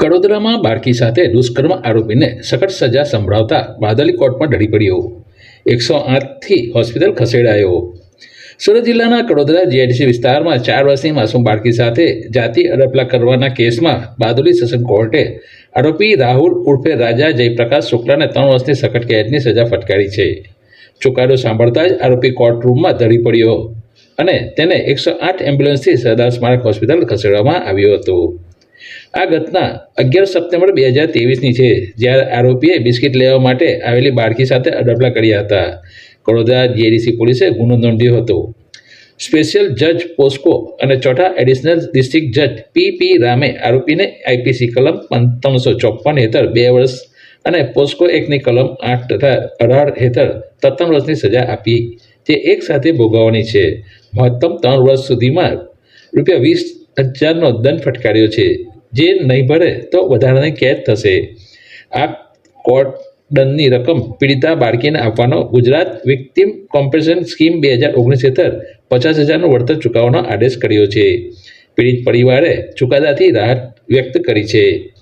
કડોદરામાં બાળકી સાથે દુષ્કર્મ આરોપીને સખત સજા સંભળાવતા બાદલી કોર્ટમાં ઢળી પડ્યો. એકસો આઠથી હોસ્પિટલ ખસેડાયો. સુરત જિલ્લાના કડોદરા જીઆઈડીસી વિસ્તારમાં ચાર વર્ષની માસૂમ બાળકી સાથે જાતિ અડપલા કરવાના કેસમાં બાદુલી સેશન કોર્ટે આરોપી રાહુલ ઉર્ફે રાજા જયપ્રકાશ શુક્લાને ત્રણ વર્ષની સખત કેદની સજા ફટકારી છે. ચુકાદો સાંભળતા જ આરોપી કોર્ટ રૂમમાં ધરી પડ્યો અને તેને એકસો આઠ એમ્બ્યુલન્સથી સરદાર સ્મારક હોસ્પિટલ ખસેડવામાં આવ્યો હતો. આ ઘટના અગિયાર સપ્ટેમ્બર બે હજાર તેવીસની છે, જ્યારે આરોપીએ બિસ્કિટ લેવા માટે આવેલી બાળકી સાથે અડપલા કર્યા હતા. કડોદરા જીઆઈડીસી પોલીસે ગુનો નોંધ્યો હતો. સ્પેશિયલ જજ પોસ્કો અને ચોથા એડિશનલ ડિસ્ટ્રિક્ટ જજ પી પી રામે આરોપીને આઈપીસી કલમ ત્રણસો ચોપન હેઠળ બે વર્ષ અને પોસ્કો એકની કલમ આઠ તથા અઢાર હેઠળ તત્તમ વર્ષની સજા આપી, જે એક સાથે ભોગવવાની છે. મહત્તમ ત્રણ વર્ષ સુધીમાં રૂપિયા વીસ હજારનો દંડ ફટકાર્યો છે. જે નહીં ભરે તો વધારાની કેદ થશે. આ કોર્ટ દંડની રકમ પીડિતા બાળકીને આપવાનો ગુજરાત વિક્ટિમ કોમ્પન્સેશન સ્કીમ બે હજાર ઓગણીસ હેઠળ પચાસ હજારનું વળતર ચૂકવવાનો આદેશ કર્યો છે. પીડિત પરિવારે ચુકાદાથી રાહત વ્યક્ત કરી છે.